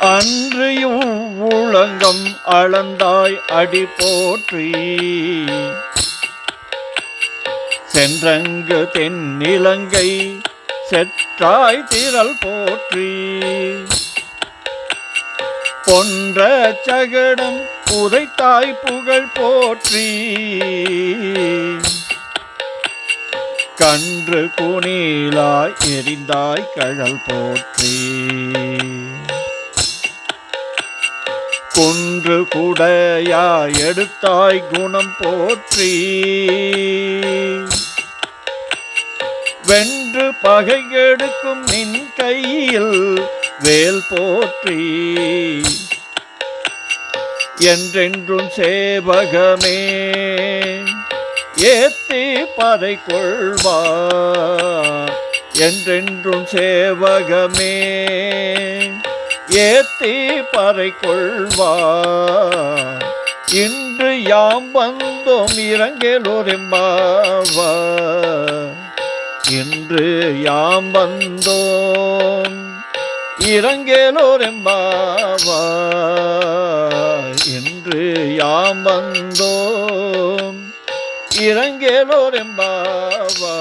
அன்றியும் உலகம் அளந்தாய் அடி போற்றி. சென்றங்கு தென்னிலங்கை செற்றாய் திரள் போற்றி. பொன்ற சகடம் புதைத்தாய் புகழ் போற்றி. கன்று குனிலாய் எரிந்தாய் கழல் போற்றி. குன்று குடையாய் எடுத்தாய் குணம் போற்றி. வென்று பகை எடுக்கும் நின் கையில் வேல் போற்றி. என்றென்றும் சேவகமே ஏத்தி பறை கொள்வா என்றென்றும் சேவகமே ஏத்தி பறை கொள்வா இன்று யாம் வந்தோம் இறங்கலோரெம்பாவா இன்று யாம் வந்தோம் இறங்கலோரெம்பாவா இன்று யாம் வந்தோம். இறங்கேலோரெம்பாவா